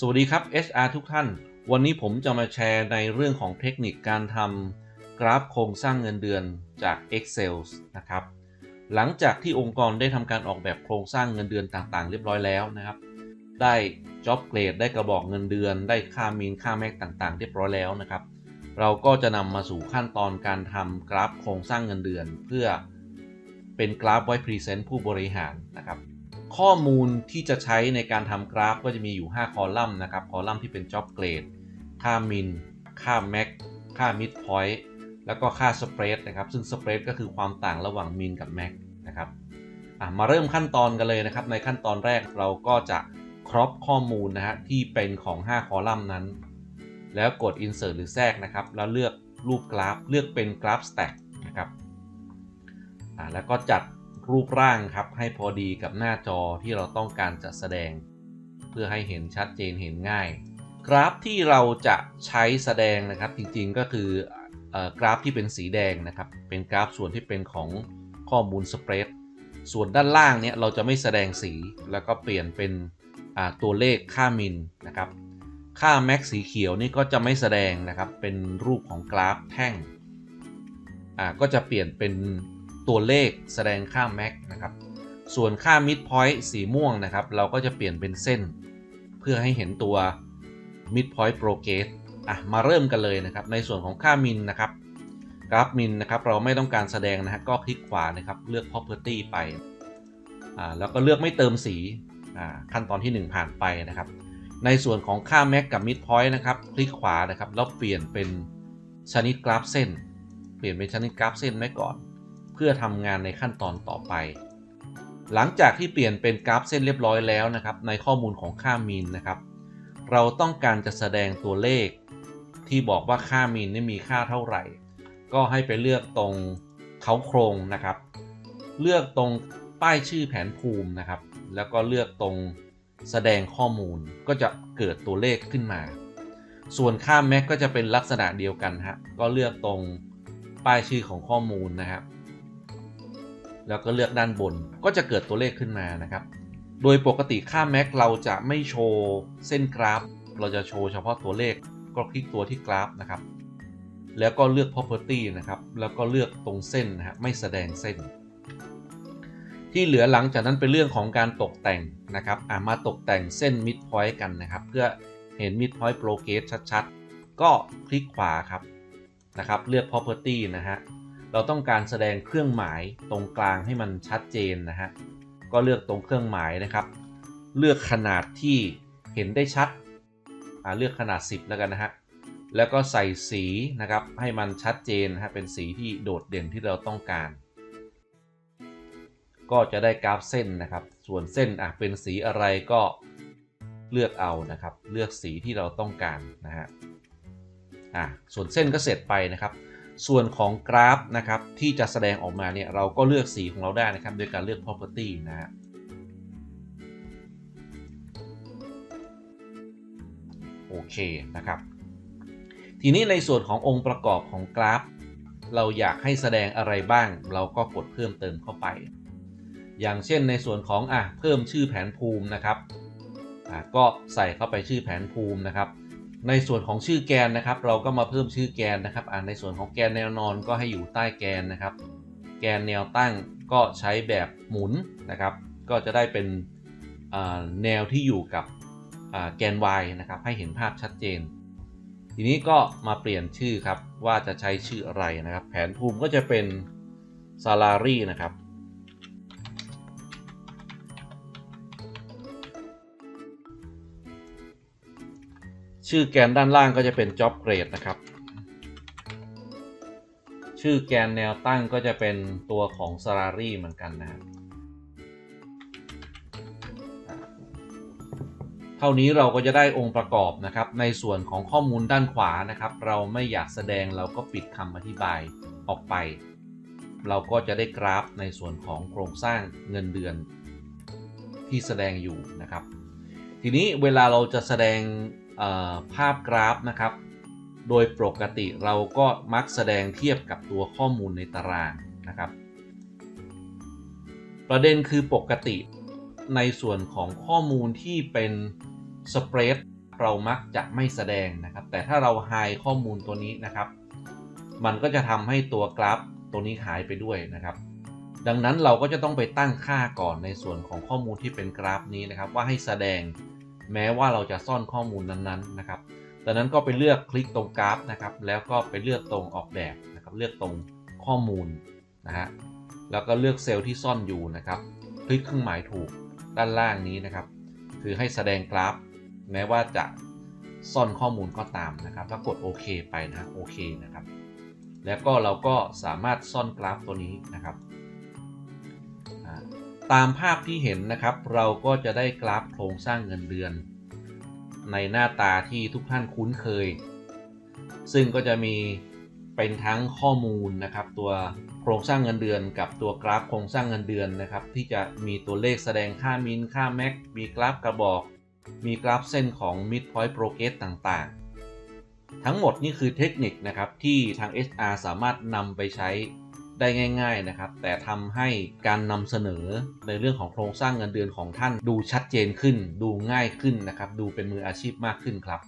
สวัสดีครับ HR ทุกท่าน วันนี้ผมจะมาแชร์ในเรื่องของเทคนิคการทำกราฟโครงสร้างเงินเดือนจาก Excel นะครับ หลังจากที่องค์กรได้ทำการออกแบบโครงสร้างเงินเดือนต่างๆ เรียบร้อยแล้วนะครับ ได้ job grade ได้กระบอกเงินเดือน ได้ค่ามีนค่าแม็กต่างๆ เรียบร้อยแล้วนะครับ เราก็จะนำมาสู่ขั้นตอนการทำกราฟโครงสร้างเงินเดือน เพื่อเป็นกราฟไว้พรีเซนต์ผู้บริหารนะครับ ข้อมูลที่จะใช้ในการทำกราฟก็จะมีอยู่ 5 คอลัมน์นะครับ คอลัมน์ที่เป็น job grade ค่ามินค่า max ค่า mid point แล้วก็ค่า spread นะครับ ซึ่ง spread ก็คือความต่างระหว่าง min กับ max นะครับมาเริ่มขั้นตอนกันเลยนะครับ ในขั้นตอนแรกเราก็จะครอปข้อมูลนะฮะที่เป็นของ 5 คอลัมน์นั้น แล้วกด insert หรือแทรกนะครับ แล้วเลือกรูปกราฟ เลือกเป็นกราฟ stack นะครับแล้วก็จัด รูปร่างครับให้พอดีกับหน้าจอที่เราต้องการจะแสดง เพื่อให้เห็นชัดเจนเห็นง่าย กราฟที่เราจะใช้แสดงนะครับจริงๆก็คือกราฟที่เป็นสีแดงนะครับเป็นกราฟส่วนที่เป็นของข้อมูลสเปรดส่วนด้านล่างเนี่ยเราจะไม่แสดงสีแล้วก็เปลี่ยนเป็นตัวเลขค่ามินนะครับ ค่าแม็กสีเขียวนี่ก็จะไม่แสดงนะครับเป็นรูปของกราฟแท่งก็จะเปลี่ยนเป็น ตัวเลขแสดงค่า max นะครับ ส่วนค่า mid point สีม่วงนะครับ เราก็จะเปลี่ยนเป็นเส้น เพื่อให้เห็นตัว mid point progress อะมาเริ่มกันเลยนะครับ ในส่วนของค่า min นะครับ กราฟ min นะครับ เราไม่ต้องการแสดงนะฮะก็คลิกขวานะครับ เลือก property ไปอ่าแล้วก็เลือกไม่เติมสีอ่าขั้นตอนที่ 1 ผ่านไปนะครับ ในส่วนของค่า max กับ mid point นะครับ คลิกขวานะครับแล้วเปลี่ยนเป็นชนิดกราฟเส้น เปลี่ยนเป็นชนิดกราฟเส้นไว้ก่อน พื่อทำงานในขั้นตอนต่อไป หลังจากที่เปลี่ยนเป็นกราฟเส้นเรียบร้อยแล้วนะครับ ในข้อมูลของค่ามีนนะครับ เราต้องการจะแสดงตัวเลข ที่บอกว่าค่ามีนนี่มีค่าเท่าไหร่ ก็ให้ไปเลือกตรงเขาโครงนะครับ เลือกตรงป้ายชื่อแผนภูมินะครับ แล้วก็เลือกตรงแสดงข้อมูลก็จะเกิดตัวเลขขึ้นมา ส่วนค่าแม็กก็จะเป็นลักษณะเดียวกันฮะก็เลือกตรงป้ายชื่อของข้อมูลนะครับ แล้วก็เลือกด้านบน ก็จะเกิดตัวเลขขึ้นมานะครับ โดยปกติค่า max เราจะไม่โชว์เส้นกราฟ เราจะโชว์เฉพาะตัวเลข ก็คลิกตัวที่กราฟนะครับ แล้วก็เลือก property นะครับ แล้วก็เลือกตรงเส้นนะฮะไม่แสดงเส้น ที่เหลือหลังจากนั้นเป็นเรื่องของการตกแต่งนะครับามาตกแต่งเส้น mid point กันนะครับ เพื่อเห็น mid point progress ชัดๆ ก็คลิกขวาครับนะครับ เลือก property นะฮะ เราต้องการแสดงเครื่องหมายตรงกลางให้มันชัดเจนนะฮะ ก็เลือกตรงเครื่องหมายนะครับ เลือกขนาดที่เห็นได้ชัด เลือกขนาด 10 แล้วกันนะฮะ แล้วก็ใส่สีนะครับให้มันชัดเจนนะฮะ เป็นสีที่โดดเด่นที่เราต้องการ ก็จะได้กราฟเส้นนะครับ ส่วนเส้นอะเป็นสีอะไรก็เลือกเอานะครับ เลือกสีที่เราต้องการนะฮะ อะ ส่วนเส้นก็เสร็จไปนะครับ ส่วนของกราฟนะครับที่จะแสดงออกมาเนี่ยเราก็เลือกสีของเราได้นะครับโดยการเลือก property นะฮะโอเคนะครับ ทีนี้ในส่วนขององค์ประกอบของกราฟ เราอยากให้แสดงอะไรบ้าง เราก็กดเพิ่มเติมเข้าไป อย่างเช่นในส่วนของอะเพิ่มชื่อแผนภูมินะครับอะก็ใส่เข้าไปชื่อแผนภูมินะครับ ในส่วนของชื่อแกนนะครับ เราก็มาเพิ่มชื่อแกนนะครับอ่าในส่วนของแกนแนวนอนก็ให้อยู่ใต้แกนนะครับ แกนแนวตั้งก็ใช้แบบหมุนนะครับ ก็จะได้เป็นแนวที่อยู่กับแกน y นะครับ ให้เห็นภาพชัดเจน ทีนี้ก็มาเปลี่ยนชื่อครับว่าจะใช้ชื่ออะไรนะครับ แผนภูมิก็จะเป็น salary นะครับ ชื่อแกนด้านล่างก็จะเป็น job grade นะครับ ชื่อแกนแนวตั้งก็จะเป็นตัวของ salary เหมือนกันนะเท่านี้เราก็จะได้องค์ประกอบนะครับ ในส่วนของข้อมูลด้านขวานะครับ เราไม่อยากแสดงเราก็ปิดคำอธิบายออกไป เราก็จะได้กราฟในส่วนของโครงสร้างเงินเดือนที่แสดงอยู่นะครับ ทีนี้เวลาเราจะแสดงภาพกราฟนะครับ โดยปกติเราก็มักแสดงเทียบกับตัวข้อมูลในตารางนะครับ ประเด็นคือปกติในส่วนของข้อมูลที่เป็นสเปรดเรามักจะไม่แสดงนะครับ แต่ถ้าเราไฮข้อมูลตัวนี้นะครับ มันก็จะทำให้ตัวกราฟตัวนี้หายไปด้วยนะครับ ดังนั้นเราก็จะต้องไปตั้งค่าก่อนในส่วนของข้อมูลที่เป็นกราฟนี้นะครับ ว่าให้แสดงแม้ว่าเราจะซ่อนข้อมูลนั้นๆนะครับดังนั้นก็ไปเลือกคลิกตรงกราฟนะครับ แล้วก็ไปเลือกตรงออกแบบนะครับ เลือกตรงข้อมูลนะฮะ แล้วก็เลือกเซลล์ที่ซ่อนอยู่นะครับ คลิกเครื่องหมายถูกด้านล่างนี้นะครับ คือให้แสดงกราฟ แม้ว่าจะซ่อนข้อมูลก็ตามนะครับถ้ากดโอเคไปนะโอเคนะครับ แล้วก็เราก็สามารถซ่อนกราฟตัวนี้นะครับ ตามภาพที่เห็นนะครับ เราก็จะได้กราฟโครงสร้างเงินเดือน ในหน้าตาที่ทุกท่านคุ้นเคย ซึ่งก็จะมีเป็นทั้งข้อมูลนะครับ ตัวโครงสร้างเงินเดือน กับตัวกราฟโครงสร้างเงินเดือนนะครับ ที่จะมีตัวเลขแสดงค่ามินค่าแม็กมีกราฟกระบอก มีกราฟเส้นของ mid point progress ต่างๆ ทั้งหมดนี่คือเทคนิคนะครับที่ทาง HR สามารถนำไปใช้ ได้ง่าย ๆนะครับ แต่ทำให้การนำเสนอในเรื่องของโครงสร้างเงินเดือนของท่านดูชัดเจนขึ้น ดูง่ายขึ้นนะครับ ดูเป็นมืออาชีพมากขึ้นครับ